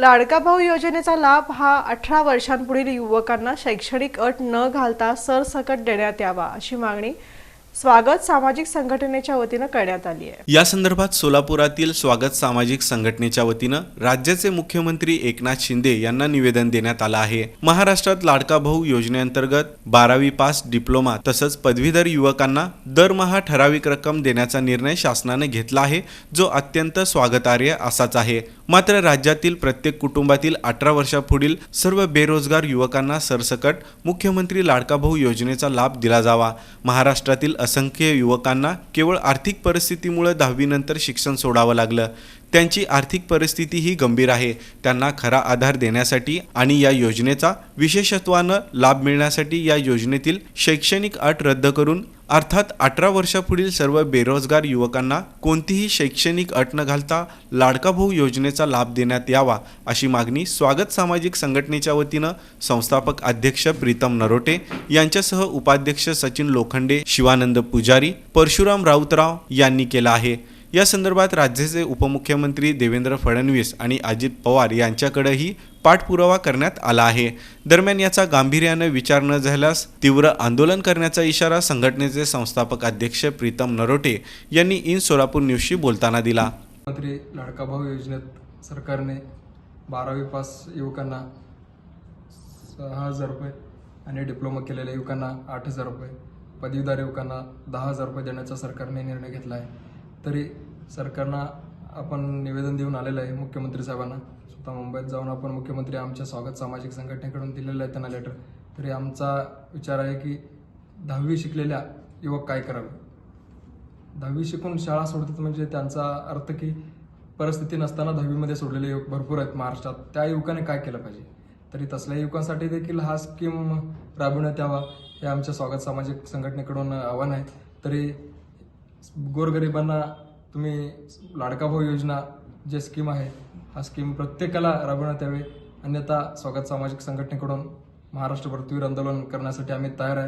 लाडका भाऊ योजनेचा लाभ हा अठरा वर्षांपुढील युवकांना शैक्षणिक अट न घालता सरसकट देण्यात यावा अशी मागणी स्वागत सामाजिक संघटनेच्या वतीनं करण्यात आली आहे. या संदर्भात सोलापुरातील स्वागत सामाजिक संघटनेच्या वतीनं राज्याचे मुख्यमंत्री एकनाथ शिंदे यांना निवेदन देण्यात आलं आहे. महाराष्ट्रात लाडका भाऊ योजनेअंतर्गत बारावी पास डिप्लोमा तसंच पदवीधर युवकांना दरमहा ठराविक रक्कम देण्याचा निर्णय शासनाने घेतला आहे जो अत्यंत स्वागतार्ह असाच आहे. मात्र राज्यातील प्रत्येक कुटुंबातील अठरा वर्षापुढील सर्व बेरोजगार युवकांना सरसकट मुख्यमंत्री लाडका भाऊ योजनेचा लाभ दिला जावा. महाराष्ट्रातील असंख्य युवकांना केवळ आर्थिक परिस्थितीमुळे दहावीनंतर शिक्षण सोडावं लागलं. त्यांची आर्थिक परिस्थिती ही गंभीर आहे. त्यांना खरा आधार देण्यासाठी आणि या योजनेचा विशेषत्वानं लाभ मिळण्यासाठी या योजनेतील शैक्षणिक अट रद्द करून अर्थात अठरा वर्षापुढील सर्व बेरोजगार युवकांना कोणतीही शैक्षणिक अट न घालता लाडका भाऊ योजनेचा लाभ देण्यात यावा अशी मागणी स्वागत सामाजिक संघटनेच्या वतीनं संस्थापक अध्यक्ष प्रीतम नरोटे यांच्यासह उपाध्यक्ष सचिन लोखंडे शिवानंद पुजारी परशुराम राऊतराव यांनी केला आहे. या संदर्भात राज्याचे उपमुख्यमंत्री देवेंद्र फडणवीस आणि अजित पवार यांच्याकडेही पाठपुरावा करण्यात आला आहे. दरम्यान याचा गांभीर्यानं विचार न झाल्यास तीव्र आंदोलन करण्याचा इशारा संघटनेचे संस्थापक अध्यक्ष प्रीतम नरोटे यांनी इन सोलापूर न्यूजशी बोलताना दिला. मंत्री लाडका भाऊ योजनेत सरकारने बारावी पास युवकांना सहा हजार रुपये आणि डिप्लोमा केलेल्या युवकांना आठ हजार रुपये पदवीधर युवकांना दहा हजार रुपये देण्याचा सरकारने निर्णय घेतला आहे. तरी सरकारनं आपण निवेदन देऊन आलेलं आहे मुख्यमंत्री साहेबांना. स्वतः मुंबईत जाऊन आपण मुख्यमंत्री आमच्या स्वागत सामाजिक संघटनेकडून दिलेलं आहे त्यांना लेटर तरी आमचा विचार आहे की दहावी शिकलेल्या युवक काय करावे? दहावी शिकून शाळा सोडतात म्हणजे त्यांचा अर्थ की परिस्थिती नसताना दहावीमध्ये सोडलेले युवक भरपूर आहेत महाराष्ट्रात. त्या युवकाने काय केलं पाहिजे? तरी तसल्या युवकांसाठी देखील हा स्कीम राबवण्यात यावा हे आमच्या स्वागत सामाजिक संघटनेकडून आव्हान आहे. तरी गोरगरिबांना तुम्ही लाडका भाऊ योजना जे स्कीम आहे हा स्कीम प्रत्येकाला राबवण्यात यावे. अन्यथा स्वागत सामाजिक संघटनेकडून महाराष्ट्र पृथ्वीर आंदोलन करण्यासाठी आम्ही तयार आहे.